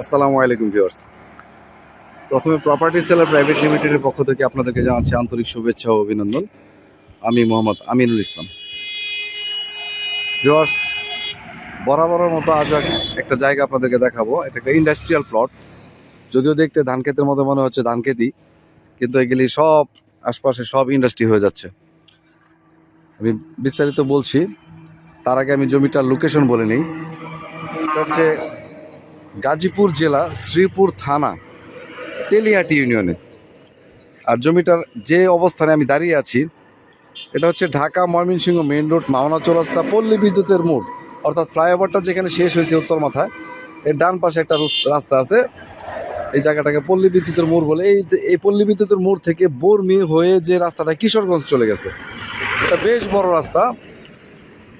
আসসালামু আলাইকুম ভিউয়ার্স। প্রথমে প্রপার্টি সেলার প্রাইভেট লিমিটেডের পক্ষ থেকে আপনাদেরকে জানাচ্ছি আন্তরিক শুভেচ্ছা ও অভিনন্দন। আমি মোহাম্মদ আমিনুল ইসলাম। ভিউয়ার্স, বরাবরের মতো আজ একটা জায়গা আপনাদেরকে দেখাবো। এটা একটা ইন্ডাস্ট্রিয়াল প্লট যদিও দেখতে ধান ক্ষেতের মতো মনে হচ্ছে ধান খেতি কিন্তু এগুলি সব আশপাশে সব ইন্ডাস্ট্রি হয়ে যাচ্ছে। আমি বিস্তারিত বলছি, তার আগে আমি জমিটার লোকেশন বলে নিই। হচ্ছে গাজীপুর জেলা শ্রীপুর থানা, তেলিয়াটি ইউনিয়নে। আর জমিটার যে অবস্থানে আমি দাঁড়িয়ে আছি, এটা হচ্ছে ঢাকা ময়মনসিংহ মেইন রোড, মাওনা চৌরাস্তা, পল্লী বিদ্যুতের মোড়। অর্থাৎ ফ্লাইওভারটা যেখানে শেষ হয়েছে উত্তর মাথায়, এর ডান পাশে একটা রাস্তা আছে। এই জায়গাটাকে পল্লী বিদ্যুতের মোড় বলে। এই এই পল্লী বিদ্যুতের মোড় থেকে বর্মি হয়ে যে রাস্তাটা কিশোরগঞ্জ চলে গেছে। এটা বেশ বড় রাস্তা।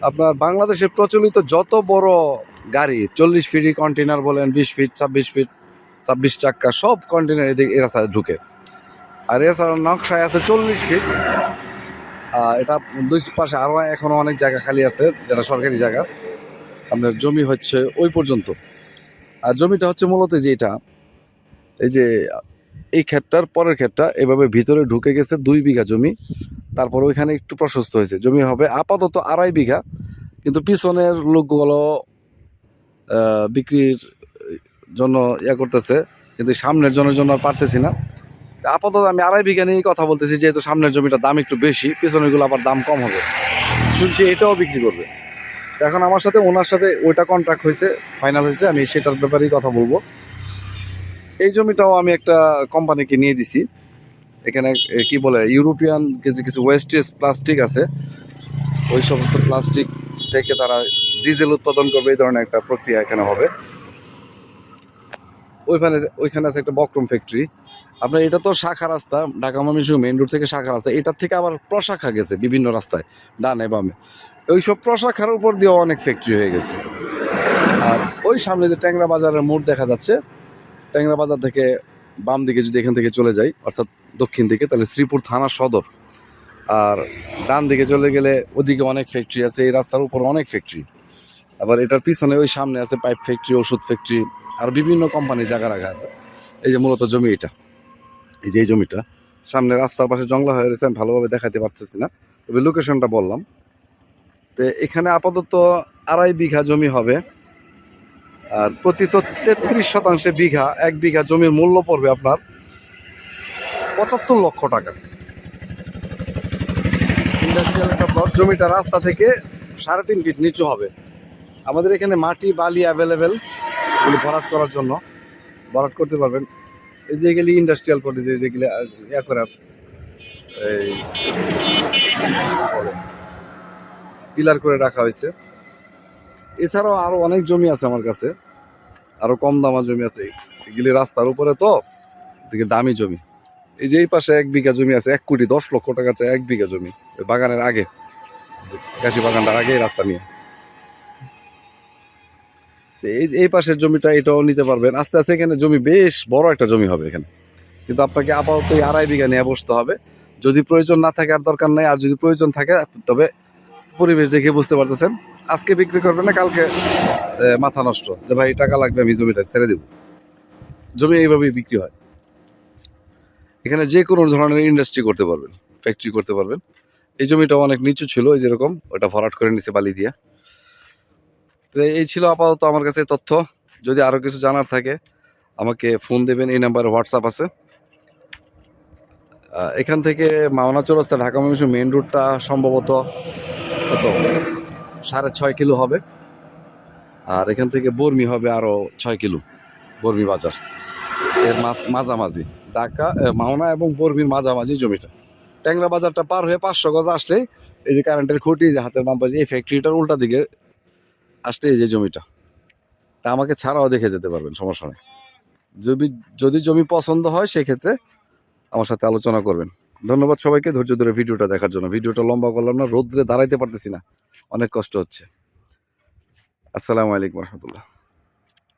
আপনার বাংলাদেশের প্রচলিত যত বড় গাড়ি, চল্লিশ ফিট কন্টেনার বলেন, বিশ ফিট ছাব্বিশ ফিট ছাব্বিশ চাক্কা, সব কন্টেনার এদিকে এরা ঢুকে। আর এছাড়া নকশায় আছে চল্লিশ ফিট এটা দুই পাশে আরও এখনও অনেক জায়গা খালি আছে, যেটা সরকারি জায়গা। আপনার জমি হচ্ছে ওই পর্যন্ত। আর জমিটা হচ্ছে মূলত যে এটা। এই যে এই ক্ষেতটার পরের ক্ষেতটা এভাবে ভিতরে ঢুকে গেছে দুই বিঘা জমি। তারপর ওইখানে একটু প্রশস্ত হয়েছে। জমি হবে আপাতত আড়াই বিঘা। কিন্তু পিছনের লোকগুলো বিক্রির জন্য ইয়া করতেছে, কিন্তু সামনের জনের জন্য আর পারতেছি না। আপাতত আমি আড়াই বিঘা নিয়েই কথা বলতেছি, যেহেতু সামনের জমিটার দাম একটু বেশি, পিছনেরগুলো আবার দাম কম হবে। শুনছি এটাও বিক্রি করবে। এখন আমার সাথে ওনার সাথে ওইটা কন্ট্রাক্ট হয়েছে ফাইনাল হয়েছে, আমি সেটার ব্যাপারেই কথা বলব। এই জমিটাও আমি একটা কোম্পানিকে নিয়ে দিছি। এখানে কি বলে ইউরোপিয়ান কিছু কিছু ওয়েস্টেজ প্লাস্টিক আছে। ওই সমস্ত প্লাস্টিক থেকে তারা ডিজেল উৎপাদন করবে, এই ধরনের একটা প্রক্রিয়া এখানে হবে। ওইখানে ওইখানে আছে একটা বক্রম ফ্যাক্টরি আপনার এটা তো শাখা রাস্তা, ঢাকা ময়মনসিংহ মেন রোড থেকে শাখা রাস্তা। এটার থেকে আবার প্রশাখা গেছে বিভিন্ন রাস্তায়, ডানে বামে। ওই সব প্রশাখার উপর দিয়েও অনেক ফ্যাক্টরি হয়ে গেছে। আর ওই সামনে যে ট্যাংরা বাজারের মোড় দেখা যাচ্ছে, ট্যাংরা বাজার থেকে বাম দিকে যদি এখান থেকে চলে যাই, অর্থাৎ দক্ষিণ দিকে, তাহলে শ্রীপুর থানা সদর। আর ডান দিকে চলে গেলে ওদিকে অনেক ফ্যাক্টরি আছে, এই রাস্তার উপর অনেক ফ্যাক্টরি আবার এটার পিছনে ওই সামনে আছে পাইপ ফ্যাক্টরি ওষুধ ফ্যাক্টরি আর বিভিন্ন কোম্পানির জায়গা রাখা আছে। এই যে মূলত জমি এটা, এই যে এই জমিটা, সামনে রাস্তার পাশে জঙ্গল হয়ে রয়েছে, আমি ভালোভাবে দেখাতে পারতেছি না, তবে লোকেশনটা বললাম। তো এখানে আপাতত আড়াই বিঘা জমি হবে, আর প্রতি তো তেত্রিশ শতাংশে বিঘা, এক বিঘা জমির মূল্য পড়বে আপনার পঁচাত্তর লক্ষ টাকা। ইন্ডাস্ট্রিয়াল একটা জমিটা রাস্তা থেকে সাড়ে তিন ফিট নিচু হবে। আমাদের এখানে মাটি, বালি অ্যাভেলেবেল এগুলি ভরাট করার জন্য। ভরাট করতে পারবেন। এই যে এগুলি ইন্ডাস্ট্রিয়াল প্লট যে যেগুলি ইয়া করা, এই পিলার করে রাখা হয়েছে। এছাড়াও আরও অনেক জমি আছে আমার কাছে। আরও কম দামা জমি আছে। এগুলি রাস্তার উপরে তো, এদিকে দামি জমি। এই যে এই পাশে এক বিঘা জমি আছে, এক কোটি দশ লক্ষ টাকা চাই, এক বিঘা জমি। বাগানের আগে কাশি বাগানটার আগে রাস্তা নিয়ে। এই এই পাশের জমিটা এটাও নিতে পারবেন। আস্তে আস্তে এখানে জমি বেশ বড় একটা জমি হবে এখানে। কিন্তু আপনাকে আপাতত এই আড়াই বিঘা নিয়ে বসতে হবে। যদি প্রয়োজন না থাকে আর দরকার নাই, আর যদি প্রয়োজন থাকে, তবে পরিবেশ দেখে বুঝতে পারতেছেন। আজকে বিক্রি করবেন না, কালকে মাথা নষ্ট। যে ভাই, টাকা লাগবে, আমি জমিটা ছেড়ে দেব। জমি এইভাবেই বিক্রি হয়। এখানে যে কোনো ধরনের ইন্ডাস্ট্রি করতে পারবেন ফ্যাক্টরি করতে পারবেন। এই জমিটা অনেক নিচু ছিল, এই যেরকম, ওটা ভরাট করে নিছে বালি দিয়া। তো এই ছিল আপাতত আমার কাছে তথ্য। যদি আরও কিছু জানার থাকে, আমাকে ফোন দেবেন, এই নাম্বারে হোয়াটসঅ্যাপ আছে। এখান থেকে মাওনা চৌরাস্তা, ঢাকা ময়মনসিংহ মেইন রুটটা সম্ভবত কত? সাড়ে ছয় কিলো হবে। আর এখান থেকে বর্মি হবে আরও ছয় কিলো, বর্মি বাজার। এর মাছ মাঝামাঝি। ঢাকা মাওনা এবং বর্মির মাঝামাঝি জমিটা। ট্যাংরা বাজারটা পার হয়ে পাঁচশো গজ আসলে এই যে কারেন্টের খুঁটি যে হাতের বাম এই ফ্যাক্টরিটার উল্টা দিকে আসলে এই যে জমিটা, তা আমাকে ছাড়াও দেখে যেতে পারবেন, সমস্যা নেই। যদি যদি জমি পছন্দ হয়, সেক্ষেত্রে আমার সাথে আলোচনা করবেন। ধন্যবাদ সবাইকে, ধৈর্য ধরে ভিডিওটা দেখার জন্য। ভিডিওটা লম্বা করলাম না, রোদ্রে দাঁড়াইতে পারতেছি না, অনেক কষ্ট হচ্ছে। আসসালামু আলাইকুম রহমতুল্লাহ।